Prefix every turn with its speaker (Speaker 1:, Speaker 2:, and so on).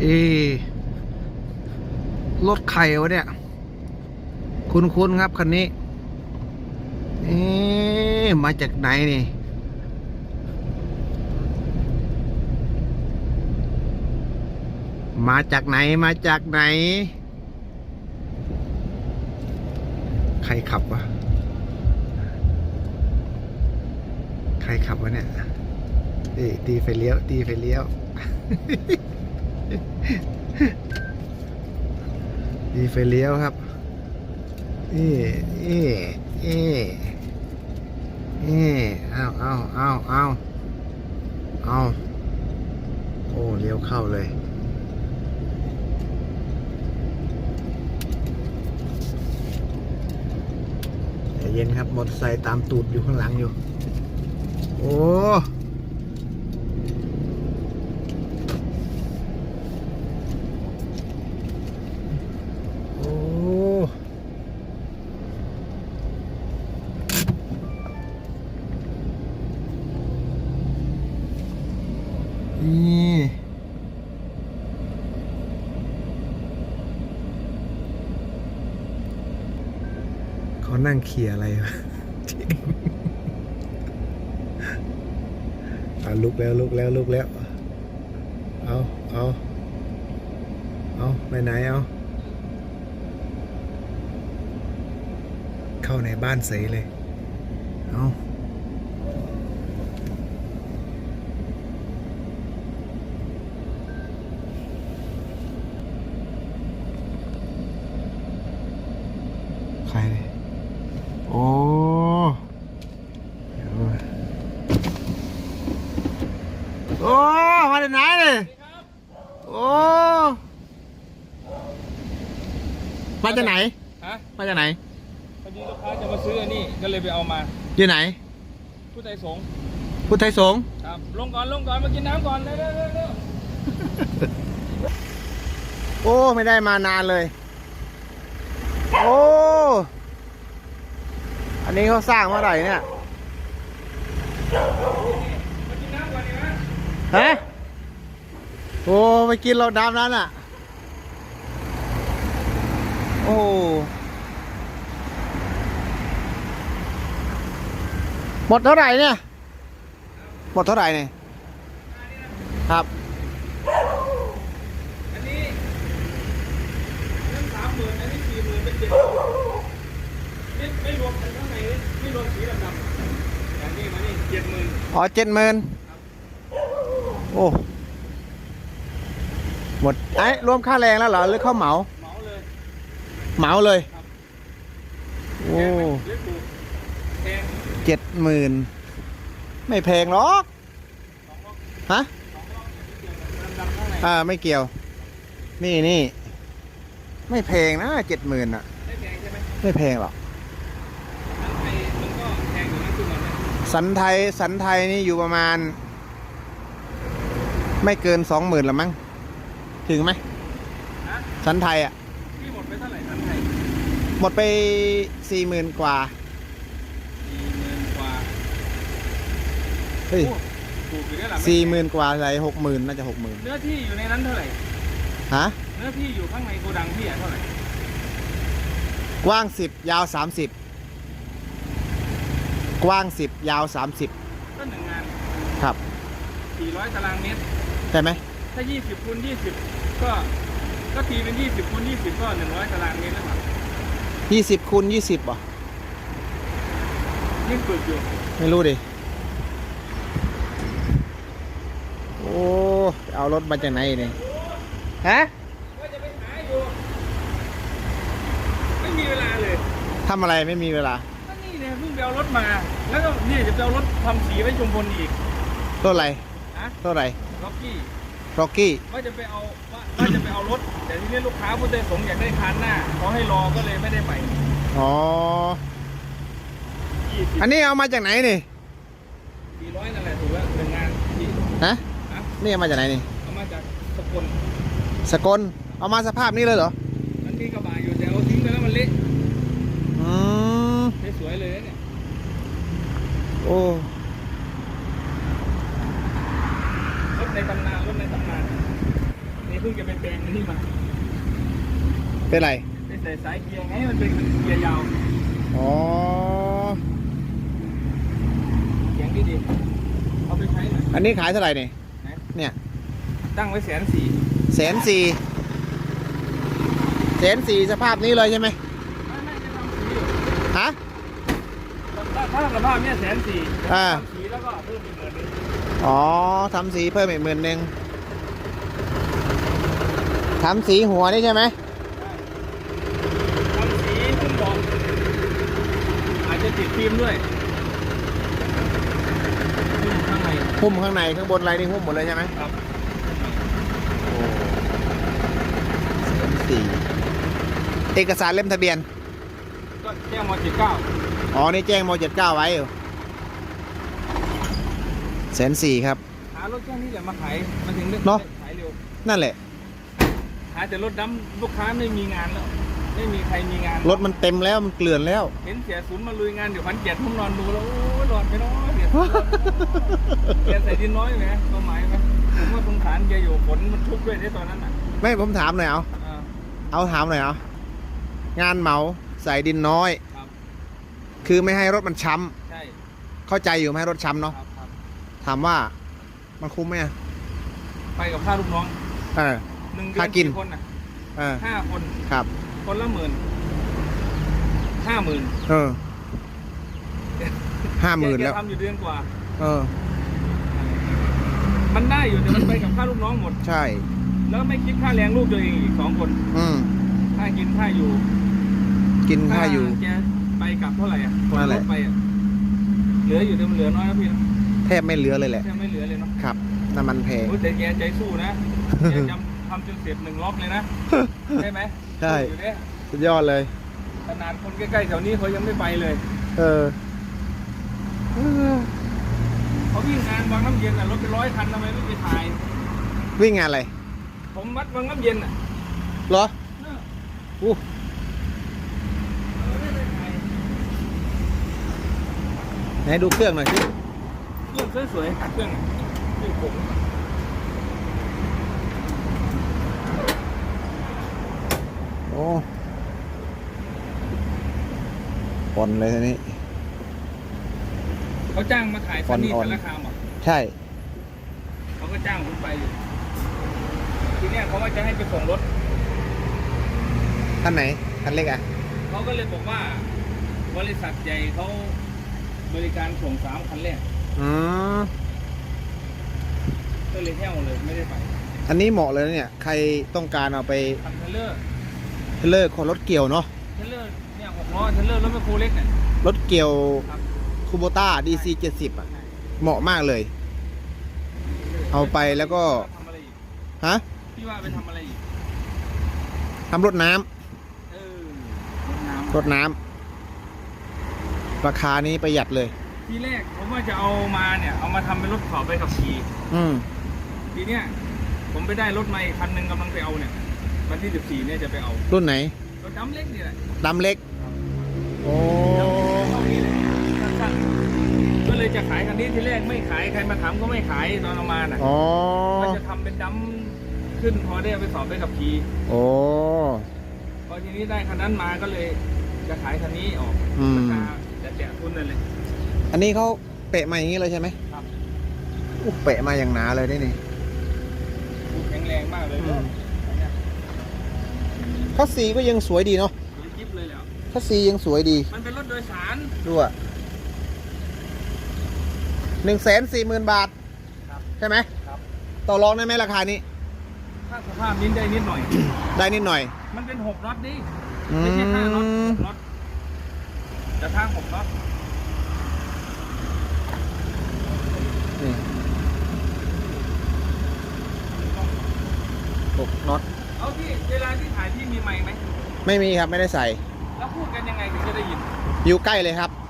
Speaker 1: เอรถใครวะเนี่ย คุณคุณครับคันนี้ เอ๊มาจากไหนนี่ มาจากไหนมาจากไหน ใครขับวะ ใครขับวะเนี่ย เอ้ยตีไฟเลี้ยว ตีไฟเลี้ยว ตีไฟเลี้ยวครับเอ๊เอ๊เอ๊เอ๊เอาเอาเอาเอาเอาโอ้เลี้ยวเข้าเลยเย็นครับ มอเตอร์ไซค์ตามตูดอยู่ข้างหลังอยู่ โอ้ นี่เขานั่งเคลียอะไรวะอะลุกแล้วลุกแล้วลุกแล้ว เอาเอาเอาไปไหนเอาเข้าในบ้านเสยเลย เอาใครเลยโอ้เดี๋ยวโอ้ มาจากไหนเลยโอ้ มาจากไหน
Speaker 2: ฮะ
Speaker 1: มาจากไหน
Speaker 2: พอดีลูกค้าจะมาซื้ออันนี้ก็เลยไปเอามา
Speaker 1: อยู่ไหน
Speaker 2: ผู้ใจสงฆ์
Speaker 1: พุทธไทยสงฆ์
Speaker 2: ครับ ลงก่อนลงก่อนมากินน้ำก่อนเร็วเร็วเร็วเร็ว
Speaker 1: โอ้ไม่ได้มานานเลย โอ้อันนี้เขาสร้างเมื่อไหร่เนี่ย
Speaker 2: มากินน้ำก่อนดีไหม
Speaker 1: ฮะโอ้ไปกินเราดำนั้นอะโอ้หมดเท่าไหร่เนี่ย หมดเท่าไหร่เนี่ย ครับ
Speaker 2: อันนี้เรื่องสามหมื่นอันนี้สี่หมื่นเป็นเจ็ดไม่ไม่รวมกันข้างในเลยไม่รวมสีดำๆอย่างนี้มานี่เจ็ดหมื่น
Speaker 1: อ๋อเจ็ดหมื่นโอ้ หมดไอ้รวมค่าแรงแล้วเหรอ หรือเขาเหมา
Speaker 2: เหมาเลย
Speaker 1: เหมาเลย
Speaker 2: ครับ
Speaker 1: โอ้
Speaker 2: แพงไหมเล็กดูแพง
Speaker 1: เจ็ดหมื่นไม่แพงหรอก
Speaker 2: สองรอบ
Speaker 1: ฮะ
Speaker 2: สองรอบเกี่ยวกับดำๆข้างใน
Speaker 1: อ่าไม่เกี่ยว นี่นี่ไม่แพงนะเจ็ดหมื่นอะ
Speaker 2: ไม่แพงใช่ไหม
Speaker 1: ไม่แพงหรอก
Speaker 2: อันไทยมันก็แพงอยู่นะคือมันเนี่ย
Speaker 1: สันไทยสันไทยนี่อยู่ประมาณ ไม่เกินสองหมื่นละมั้งถึงไหม
Speaker 2: ฮะ
Speaker 1: สันไทยอะ หมดไปสี่หมื่นกว่า
Speaker 2: สี่หมื่นกว่า
Speaker 1: เฮ้ย
Speaker 2: โอ้ถูกอยู่ได้หรอ
Speaker 1: สี่หมื่นกว่าอะไรหกหมื่นน่าจะหกหมื่น
Speaker 2: เนื้อที่อยู่ในนั้นเท่าไหร่
Speaker 1: ฮะ
Speaker 2: เนื้อที่อยู่ข้างในโกดังพี่อะเท่าไหร่
Speaker 1: กว้างสิบยาวสามสิบกว้างสิบยาวสามสิบ
Speaker 2: ก็หนึ่งงาน
Speaker 1: ครับ
Speaker 2: สี่ร้อยตารางเมตร
Speaker 1: ใช่ไหม
Speaker 2: ถ้ายี่สิบคูณยี่สิบก็ ก็ตีเป็นยี่สิบคูณยี่สิบก็หนึ่งร้อยตารางเมตรแล้วครับ
Speaker 1: ยี่สิบคูณยี่สิบป่ะ
Speaker 2: ยิ่งฝึกอยู่
Speaker 1: ไม่รู้ดิ โอ้ เอารถมาจากไหนเนี่ยฮะ
Speaker 2: ว่าจะไปหาอยู่ ไม่มีเวลาเลย
Speaker 1: ทำอะไรไม่มีเวลา
Speaker 2: ก็นี่เนี่ยเพิ่งไปเอารถมา แล้วก็เนี่ยจะไปเอารถทำสีไว้ชุมพลอีก
Speaker 1: รถอะไร
Speaker 2: นะ
Speaker 1: รถอะไร
Speaker 2: ล็อกกี้
Speaker 1: ร็อกกี้
Speaker 2: ว่าจะไปเอาว่าว่าจะไปเอารถ แต่ทีนี้ลูกค้าผู้ใจสงฆ์อยากได้คันหน้าเขาให้รอก็เลยไม่ได้ไป
Speaker 1: อ๋อ
Speaker 2: ยี่สิบ
Speaker 1: อันนี้เอามาจากไหนนี่
Speaker 2: สี่ร้อยนั่นแหละถูกแล้วหนึ่งงานที่
Speaker 1: ฮะ
Speaker 2: นะ
Speaker 1: นี่เอามาจากไหนนี่
Speaker 2: เอามาจากสกล
Speaker 1: สกลเอามาสภาพนี้เลยเหรอ
Speaker 2: มันมีกระบะอยู่แต่เอาทิ้งไปแล้วมันเละ
Speaker 1: อืม
Speaker 2: ไม่สวยเลยนะเนี่ย
Speaker 1: โอ้
Speaker 2: รถ ในตำนานรถในตำนานนี่เพิ่งจะไปแปลงอันนี่มา
Speaker 1: เป็นไร
Speaker 2: ไปใส่สายเกียร์ไงมันเป็นเกียร์ยาว
Speaker 1: อ๋อ
Speaker 2: เกียงดีๆเอาไปใช้หน่อย
Speaker 1: อันนี้ขายเท่าไหร่เนี่ย
Speaker 2: นะ
Speaker 1: เนี่ย
Speaker 2: ตั้งไว้แสนสี่
Speaker 1: แสนสี่แสนสี่สภาพนี้เลยใช่ไหม
Speaker 2: ไม่ไม่จะทำสีอยู่
Speaker 1: ฮะ
Speaker 2: ถ้าถ้าสภาพเนี่ยแสนสี่
Speaker 1: อ่า
Speaker 2: ทำสีแล้วก็เพิ่มอีกหมื่นหนึง
Speaker 1: อ๋อทำสีเพิ่มอีกหมื่นหนึ่งทำสีหัวนี่ใช่ไหม
Speaker 2: ทำสีหุ้มเบอกอาจจะติดฟิล์มด้วยหุ้มข้างใน
Speaker 1: หุ้มข้างในข้างบนอะไรนี่หุ้มหมดเลยใช่ไหม
Speaker 2: ครับ
Speaker 1: โอ้แสนสี่เอกสารเล่มทะเบียน
Speaker 2: ก็แจ้งมจิตเก้า
Speaker 1: อ๋อ นี่แจ้งมเจ็ดเก้าไว้อยู่ แสนสี่ครับ
Speaker 2: หารถแค่นี้แหละมาขายมันถึงได้
Speaker 1: เนอะ
Speaker 2: ขายเร็ว
Speaker 1: นั่นแหละ
Speaker 2: หาแต่รถดำลูกค้าไม่มีงานแล้ว ไม่มีใครมีงาน
Speaker 1: รถมันเต็มแล้วมันเกลื่อนแล้ว
Speaker 2: เห็นเสียศูนย์มาลุยงานอยู่พันเจ็ดผมนอนดูแล้วโอ้ยหลอดไปเนาะเสียศูนย์แกใส่ดินน้อยไหมความหมายไหมผมว่าสงสารแกอยู่ฝนมันชุกด้วยในตอนนั้นอะ
Speaker 1: ไม่ผมถามหน่อยเอา
Speaker 2: อ่า
Speaker 1: เอาถามหน่อยเอางานเหมาใส่ดินน้อย
Speaker 2: ครับ
Speaker 1: คือไม่ให้รถมันช้
Speaker 2: ใช่ำ
Speaker 1: เข้าใจอยู่ไม่ให้รถช้ำเนาะ
Speaker 2: ครับครับ
Speaker 1: ถามว่ามันคุ้มไหมอะ
Speaker 2: ไปกับค่าลูกน้อง
Speaker 1: เออ
Speaker 2: หนึ่งเดือ
Speaker 1: ค่านกิน
Speaker 2: กี่คนอะ
Speaker 1: เออ
Speaker 2: ห้าคน
Speaker 1: ครับ
Speaker 2: คนละหมื่นห้าหมื่น
Speaker 1: เออห้าหมื่น
Speaker 2: แก
Speaker 1: แล้ว
Speaker 2: ทำอยู่เดือนกว่า
Speaker 1: เออ
Speaker 2: มันได้อยู่แต่มันไปกับค่าลูกน้องหมด
Speaker 1: ใช่
Speaker 2: แล้วไม่คิดค่าแรงลูกตัวเองอีกสองคน
Speaker 1: อืม
Speaker 2: ค่ากินค่าอยู่
Speaker 1: กินค่าอยู่
Speaker 2: แกไปกลับเท่าไหร่อะคน
Speaker 1: นั่นแห
Speaker 2: ร
Speaker 1: ละ
Speaker 2: ถไปอะเหลืออยู่แต่มันเหลือน้อยนะพี่นะ
Speaker 1: แทบไม่เหลือเลยแหละ
Speaker 2: แทบไม่เหลือเลยเนาะ
Speaker 1: ครับ น้ำมันแพง
Speaker 2: โอ้ยแต่แกใจสู้นะแกจำทำจนเสร็จหนึ่งล็อกเลยนะ ใช่ไหม
Speaker 1: ใช่
Speaker 2: สู้อยู่เนี่ย
Speaker 1: สุดยอดเลย
Speaker 2: ขนาดคนใกล้ๆแถวนี้เขายังไม่ไปเลย
Speaker 1: เออ
Speaker 2: เขาวิ่งงานวางน้ำเย็นอะรถเป็นร้อยคันทำไมไม่ไปถ่าย
Speaker 1: วิ่งงานอะไร
Speaker 2: ผมวัดวางน้ำเย็นอะ
Speaker 1: เหรอ
Speaker 2: เออ
Speaker 1: อู้
Speaker 2: ไม่ได้ถ่าย
Speaker 1: ไหนดูเครื่องหน่อยสิ
Speaker 2: เค รื่องสวยๆเครื่องเครื่องผม
Speaker 1: โอ้ปนเลยทีนี้
Speaker 2: เขาจ้างมาถ่ายคันนี้
Speaker 1: อ่อนๆ
Speaker 2: กันราคาหมด
Speaker 1: ใช่
Speaker 2: เขาก็จ้างผมไปอยู่ทีเนี้ยเขาว่าจะให้ไปส่งรถ
Speaker 1: คันไหนคันเล็กอะ
Speaker 2: เขาก็เลยบอกว่า บริษัทใหญ่เขาบริการส่งสามคันแรก
Speaker 1: อืม
Speaker 2: ก็เลยแห้วเลยไม่ได้ไป
Speaker 1: อันนี้เหมาะเลยนะเนี่ย ใครต้องการเอาไป
Speaker 2: คันเทรลเลอร์
Speaker 1: เทรลเลอร์คนรถเกี่ยวเนาะ
Speaker 2: เทรลเลอร์เนี่ยหกล้อเทรลเลอร์รถแมคโครเล็กเนี่ย
Speaker 1: รถเกี่ยว
Speaker 2: ครับ
Speaker 1: คูโบต้า DC 70อะ เหมาะมากเลย เอาไปแล้วก็
Speaker 2: ทำอะไรอีก
Speaker 1: ฮะ
Speaker 2: พี่ว่าไปทำอะไรอีก
Speaker 1: ทำรถน้ำ
Speaker 2: เออรถน้
Speaker 1: รถน้ำราคานี้ประหยัดเลยำ
Speaker 2: ทีแรกผมว่าจะเอามาเนี่ย เอามาทำเป็นรถขอไปขับขี่
Speaker 1: อืม
Speaker 2: ทีเนี้ยผมไปได้รถใหม่คันหนึ่งกำลังไปเอาเนี่ยวันที่สิบสี่เนี่ยจะไปเอา
Speaker 1: รุ่นไหน
Speaker 2: รถดำเล็กนี่แหละ
Speaker 1: ดำเล็ก โอ้
Speaker 2: สั้นๆก็เลยจะขายคันนี้ทีแรกไม่ขายใครมาถามก็ไม่ขายตอนเอามาน่ะ
Speaker 1: อ๋อ
Speaker 2: ก็จะทำเป็นดำขึ้นพอได้เอาไปสอบไปขับขี่
Speaker 1: โอ้
Speaker 2: พอทีนี้ได้คันนั้นมาก็เลยจะขายคันนี้ออก
Speaker 1: อืม
Speaker 2: ราคาจะแจกทุนนั่นเลย
Speaker 1: อันนี้เขาเปะมาอย่างนี้เลยใช่ไหม
Speaker 2: ครับ
Speaker 1: อุ๊ยเปะมาอย่างหนาเลยได้นี่
Speaker 2: ดูแข็งแรงมากเลย
Speaker 1: อืม
Speaker 2: เนี่ย
Speaker 1: คัสซีก็ยังสวยดีเนาะ
Speaker 2: สวยจิ๊บเลยแล้ว
Speaker 1: คัสซียังสวยดี
Speaker 2: มันเป็นรถโดยสาร
Speaker 1: ดูอะหนึ่งแสนสี่หมื่นบาท
Speaker 2: ครับ
Speaker 1: ใช่ไหม
Speaker 2: ครับ
Speaker 1: ต่อรองได้ไหมราคานี้
Speaker 2: ถ้าสภาพนี้ได้นิดหน่อย
Speaker 1: ได้นิดหน่อย
Speaker 2: มันเป็นหกน็อตดิ
Speaker 1: อื
Speaker 2: ไม่ใช่ห้าน็อต
Speaker 1: ม
Speaker 2: หกน็อตแต่ทางหกน็อต
Speaker 1: นี่หกน็อต
Speaker 2: เอาที่เวลาที่ถ่ายที่มีไมค์ไหม
Speaker 1: ไม่มีครับไม่ได้ใส่
Speaker 2: แล้วพูดกันยังไงถึงจะได้ยิน
Speaker 1: อยู่ใกล้เลยครับ